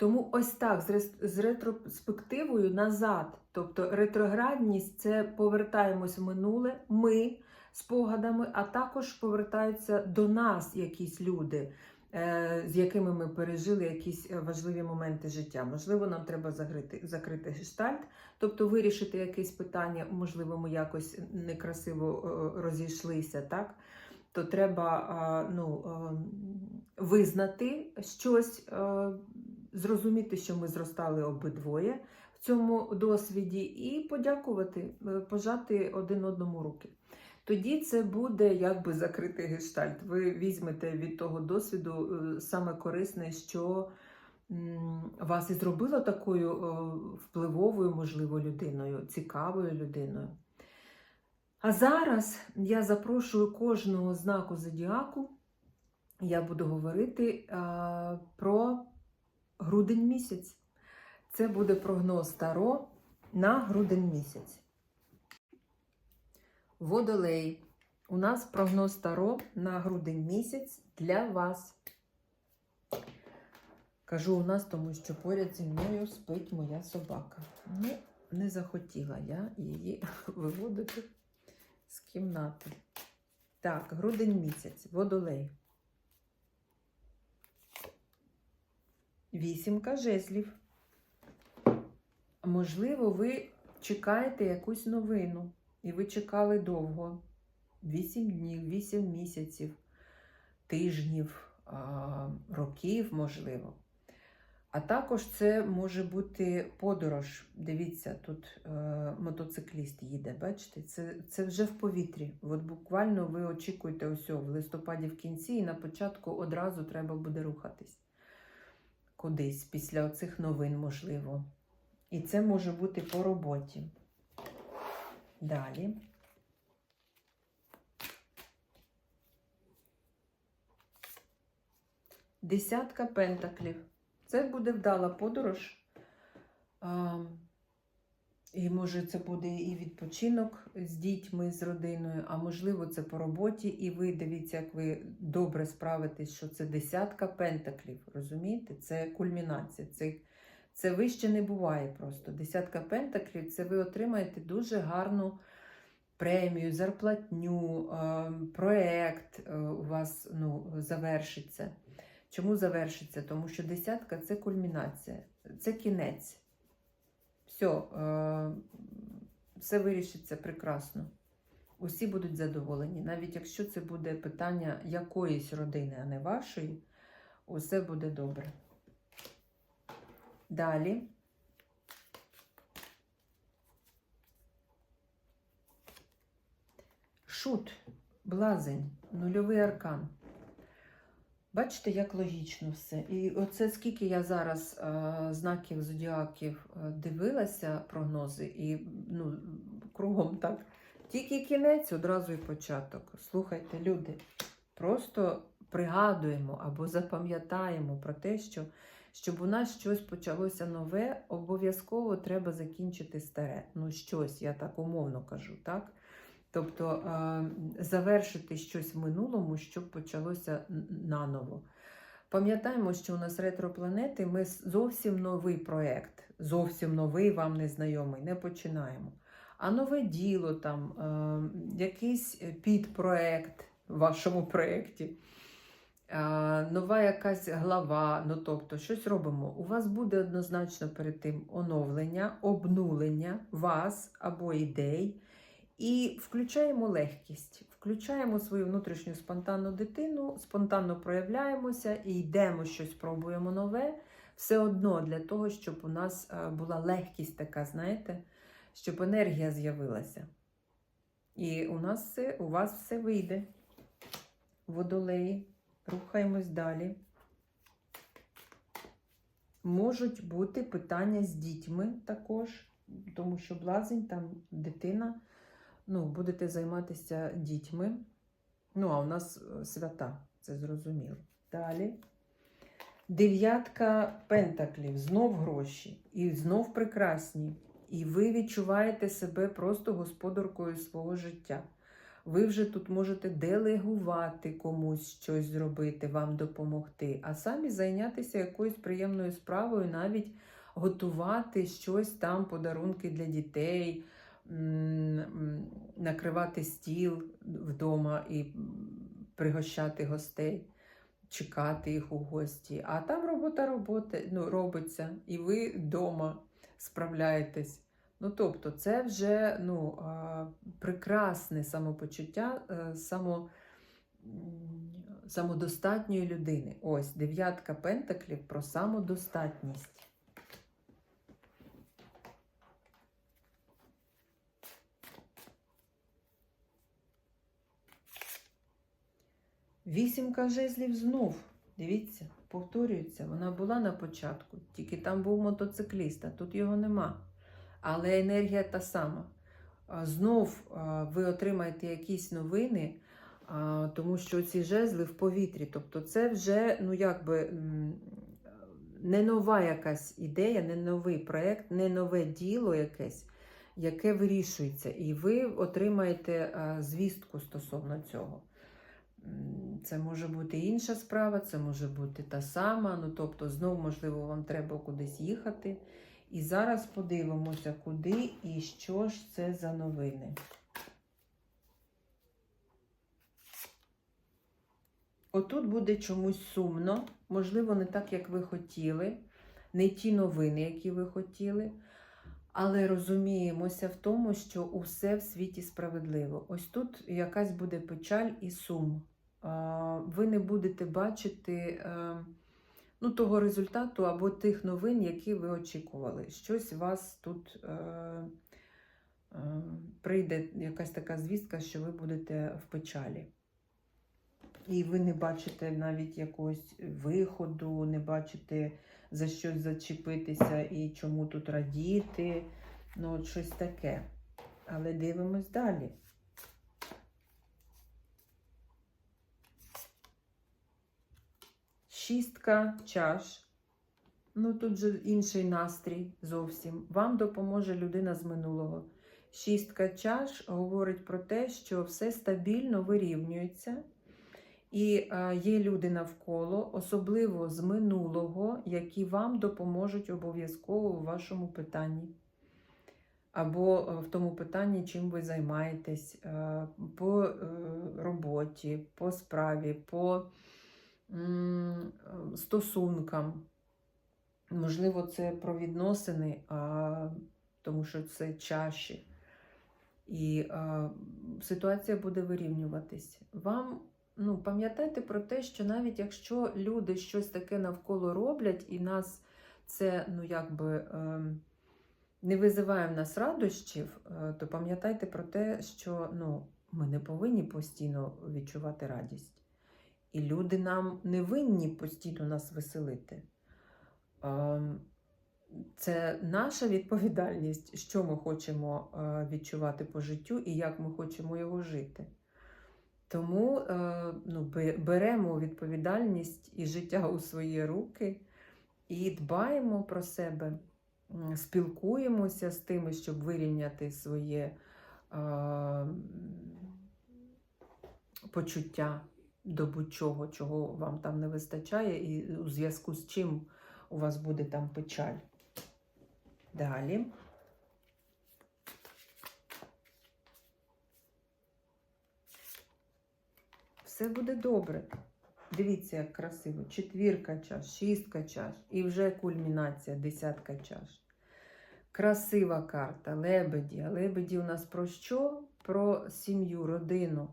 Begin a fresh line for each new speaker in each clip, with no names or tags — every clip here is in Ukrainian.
Тому ось так, з, ретроспективою назад. Тобто ретроградність це повертаємось в минуле, ми спогадами, а також повертаються до нас якісь люди, е, з якими ми пережили якісь е, важливі моменти життя. Можливо, нам треба закрити, закрити гештальт, тобто вирішити якесь питання, можливо, ми якось некрасиво е, розійшлися, так? То треба ну, е, визнати щось, зрозуміти, що ми зростали обидвоє в цьому досвіді, і подякувати, е, пожати один одному руки. Тоді це буде якби закритий гештальт. Ви візьмете від того досвіду е, саме корисне, що вас і зробило такою е, впливовою, можливо, людиною, цікавою людиною. А зараз я запрошую кожного знаку зодіаку. Я буду говорити про грудень місяць. Це буде прогноз Таро на грудень місяць. Водолей. У нас прогноз Таро на грудень місяць для вас. Кажу у нас, тому що поряд зі мною спить моя собака. Ну, не захотіла я її виводити з кімнати. Так, грудень місяць, водолей. Вісімка жезлів. Можливо, ви чекаєте якусь новину, і ви чекали довго. Вісім днів, вісім місяців, тижнів, років, можливо. А також це може бути подорож. Дивіться, тут е, мотоцикліст їде, бачите? Це, це вже в повітрі. От буквально ви очікуєте ось в листопаді в кінці, і на початку одразу треба буде рухатись кудись після оцих новин, можливо. І це може бути по роботі. Далі. Десятка пентаклів. Це буде вдала подорож. І може це буде і відпочинок з дітьми, з родиною, а можливо, це по роботі. І ви дивіться, як ви добре справитесь, що це десятка пентаклів. Розумієте? Це кульмінація. Це, це вище не буває просто. Десятка пентаклів це ви отримаєте дуже гарну премію, зарплатню, проект е, у вас ну, завершиться. Чому завершиться? Тому що десятка це кульмінація, це кінець. Все, все вирішиться прекрасно. Усі будуть задоволені. Навіть якщо це буде питання якоїсь родини, а не вашої, усе буде добре. Далі. Шут, блазень, нульовий аркан. Бачите, як логічно все. І оце скільки я зараз е, знаків зодіаків е, дивилася, прогнози, і ну, кругом так. Тільки кінець, одразу і початок. Слухайте, люди, просто пригадуємо або запам'ятаємо про те, що щоб у нас щось почалося нове, обов'язково треба закінчити старе. Ну, щось, я так умовно кажу, так? Тобто е, завершити щось в минулому, щоб почалося наново. Пам'ятаємо, що у нас ретропланети, ми зовсім новий проєкт, зовсім новий, вам незнайомий, не починаємо. А нове діло, там, е, якийсь підпроект в вашому проєкті, е, нова якась глава, ну тобто щось робимо. У вас буде однозначно перед тим оновлення, обнулення вас або ідей. І включаємо легкість, включаємо свою внутрішню спонтанну дитину, спонтанно проявляємося і йдемо щось, пробуємо нове. Все одно для того, щоб у нас е, була легкість така, знаєте, щоб енергія з'явилася. І у нас все, у вас все вийде. Водолеї, рухаємось далі. Можуть бути питання з дітьми також, тому що блазень, там дитина ну, будете займатися дітьми. Ну, а у нас е, свята, це зрозуміло. Далі. Дев'ятка пентаклів, знов гроші, і знов прекрасні. І ви відчуваєте себе просто господаркою свого життя. Ви вже тут можете делегувати комусь щось зробити, вам допомогти, а самі зайнятися якоюсь приємною справою, навіть готувати щось там, подарунки для дітей, накривати стіл вдома і пригощати гостей, чекати їх у гості. А там робота робота, ну, робиться, і ви вдома справляєтесь. Ну, тобто, це вже ну, прекрасне самопочуття, е, само, самодостатньої людини. Ось дев'ятка пентаклів про самодостатність. Вісімка жезлів знов. Дивіться, повторюється, вона була на початку, тільки там був мотоцикліст, а тут його нема. Але енергія та сама. Знов ви отримаєте якісь новини, тому що ці жезли в повітрі. Тобто, це вже ну якби не нова якась ідея, не новий проєкт, не нове діло якесь, яке вирішується. І ви отримаєте звістку стосовно цього. Це може бути інша справа, це може бути та сама. Ну, тобто, знов, можливо, вам треба кудись їхати. І зараз подивимося, куди і що ж це за новини. Отут буде чомусь сумно, можливо, не так, як ви хотіли, не ті новини, які ви хотіли. Але розуміємося в тому, що усе в світі справедливо. Ось тут якась буде печаль і сум. А, Ви не будете бачити е, ну, того результату або тих новин, які ви очікували. Щось вас тут е, е, прийде якась така звістка, що ви будете в печалі. І ви не бачите навіть якогось виходу, не бачите за щось зачепитися і чому тут радіти. Ну, от щось таке. Але дивимось далі. Шістка чаш. Ну, тут же інший настрій зовсім. Вам допоможе людина з минулого. Шістка чаш говорить про те, що все стабільно вирівнюється. І е, є люди навколо, особливо з минулого, які вам допоможуть обов'язково у вашому питанні. Або е, в тому питанні, чим ви займаєтесь, е, по роботі, по справі, по стосункам. Можливо, це про відносини, а, тому що це чаші. І а, ситуація буде вирівнюватись. Вам ну, пам'ятайте про те, що навіть якщо люди щось таке навколо роблять, і нас це ну, якби, е, не визиває в нас радощів, е, то пам'ятайте про те, що ну, ми не повинні постійно відчувати радість. І люди нам не винні постійно нас веселити. Ем, Це наша відповідальність, що ми хочемо е, відчувати по життю і як ми хочемо його жити. Тому е, ну, беремо відповідальність і життя у свої руки і дбаємо про себе, спілкуємося з тими, щоб вирівняти своє е, почуття до будь-чого, чого вам там не вистачає, і у зв'язку з чим у вас буде там печаль. Далі. Все буде добре. Дивіться, як красиво. Четвірка чаш, шістка чаш і вже кульмінація, десятка чаш. Красива карта, лебеді. А лебеді у нас про що? Про сім'ю, родину,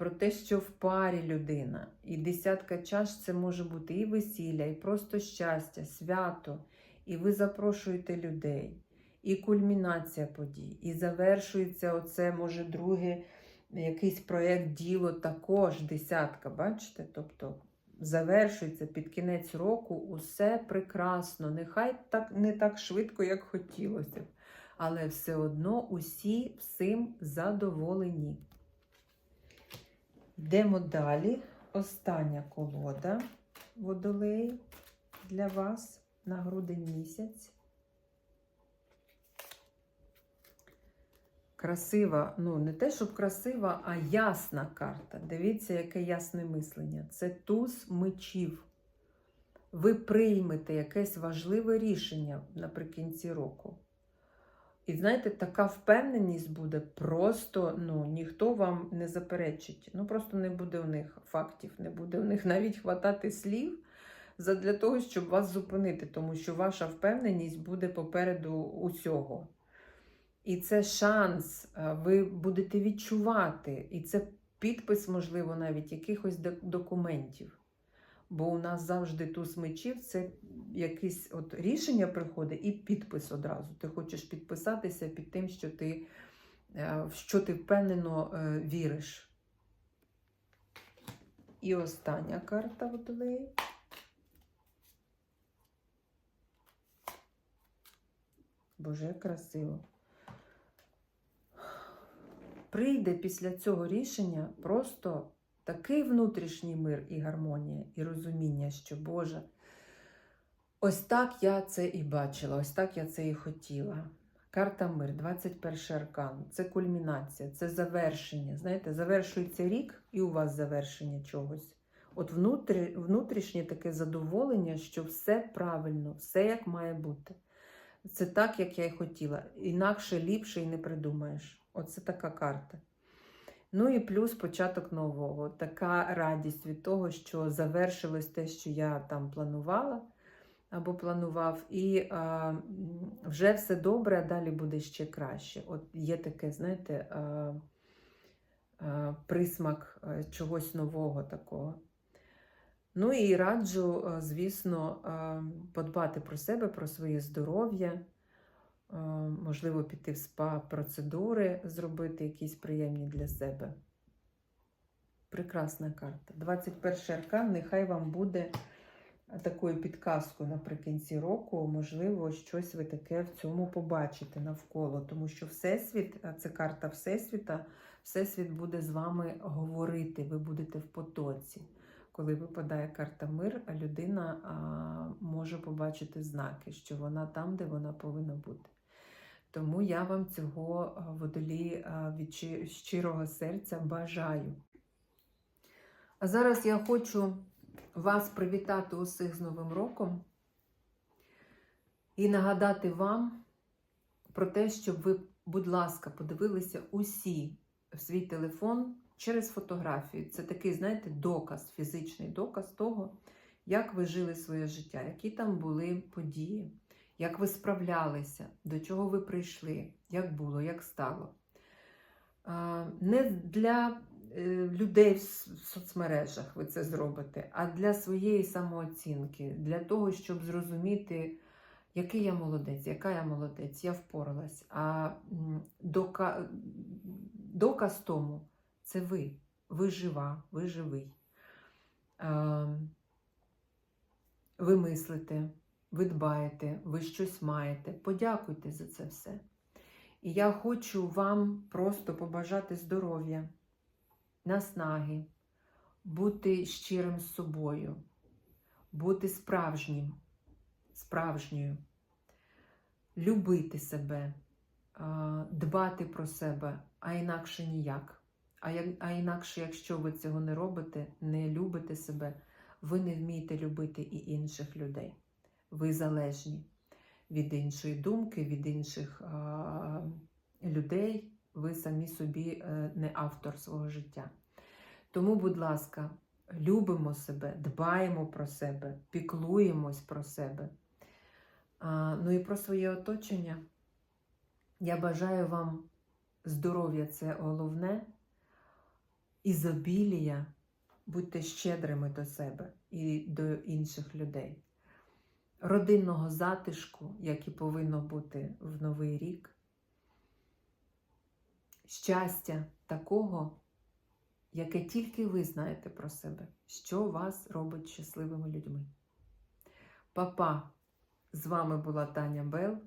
про те, що в парі людина. І десятка чаш це може бути і весілля, і просто щастя, свято. І ви запрошуєте людей, і кульмінація подій, і завершується оце, може, друге якийсь проєкт, діло також десятка, бачите? Тобто завершується під кінець року усе прекрасно. Нехай так не так швидко, як хотілося б. Але все одно усі всім задоволені. Йдемо далі. Остання колода водолей для вас на грудень місяць. Красива, ну не те, щоб красива, а ясна карта. Дивіться, яке ясне мислення. Це туз мечів. Ви приймете якесь важливе рішення наприкінці року. І знаєте, така впевненість буде просто, ну, ніхто вам не заперечить. Ну, просто не буде у них фактів, не буде у них навіть хватати слів для того, щоб вас зупинити, тому що ваша впевненість буде попереду усього. І це шанс, е, ви будете відчувати, і це підпис, можливо, навіть якихось документів. Бо у нас завжди туз мечів це якесь от рішення приходить і підпис одразу. Ти хочеш підписатися під тим, що ти, е, в що ти впевнено е, віриш. І остання карта водолеї. Боже, красиво. Прийде після цього рішення просто такий внутрішній мир і гармонія, і розуміння, що Боже, ось так я це і бачила, ось так я це і хотіла. Карта мир, 21 аркан. Це кульмінація, це завершення. Знаєте, завершується рік, і у вас завершення чогось. От внутрі, внутрішнє таке задоволення, що все правильно, все як має бути. Це так, як я і хотіла. Інакше ліпше і не придумаєш. Оце така карта. Ну і плюс початок нового. Така радість від того, що завершилось те, що я там планувала або планував, і м, вже все добре, а далі буде ще краще. От є таке, знаєте, а, а, присмак чогось нового такого. Ну і раджу, звісно, а, подбати про себе, про своє здоров'я. Е, можливо, піти в спа-процедури, зробити якісь приємні для себе. Прекрасна карта. 21 аркан, нехай вам буде такою підказкою наприкінці року. Можливо, щось ви таке в цьому побачите навколо, тому що Всесвіт, це карта Всесвіта, Всесвіт буде з вами говорити, ви будете в потоці. Коли випадає карта мир, людина а, може побачити знаки, що вона там, де вона повинна бути. Тому я вам цього водолі від щирого серця бажаю. А зараз я хочу вас привітати усіх з Новим роком і нагадати вам про те, щоб ви, будь ласка, подивилися усі в свій телефон через фотографію. Це такий, знаєте, доказ, фізичний доказ того, як ви жили своє життя, які там були події, як ви справлялися, до чого ви прийшли, як було, як стало. Не для е, людей в соцмережах ви це зробите, а для своєї самооцінки, для того, щоб зрозуміти, який я молодець, яка я молодець, я впоралась. А дока... доказ тому це ви. Ви жива, ви живий. Ви мислите, ви дбаєте, ви щось маєте. Подякуйте за це все. І я хочу вам просто побажати здоров'я, наснаги, бути щирим з собою, бути справжнім, справжньою, любити себе, дбати про себе, а інакше ніяк. А, інакше, якщо ви цього не робите, не любите себе, ви не вмієте любити і інших людей. Ви залежні від іншої думки, від інших а, людей. Ви самі собі е, не автор свого життя. Тому, будь ласка, любимо себе, дбаємо про себе, піклуємось про себе. Ну і про своє оточення. Я бажаю вам здоров'я це головне, ізобілія, будьте щедрими до себе і до інших людей. Родинного затишку, як і повинно бути в Новий рік. Щастя такого, яке тільки ви знаєте про себе, що вас робить щасливими людьми. Папа, з вами була Таня Бел.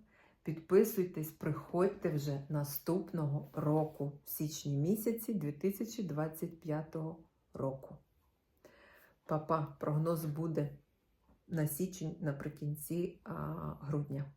Підписуйтесь, приходьте вже наступного року, в січні місяці 2025 року. Папа, прогноз буде на січень наприкінці грудня.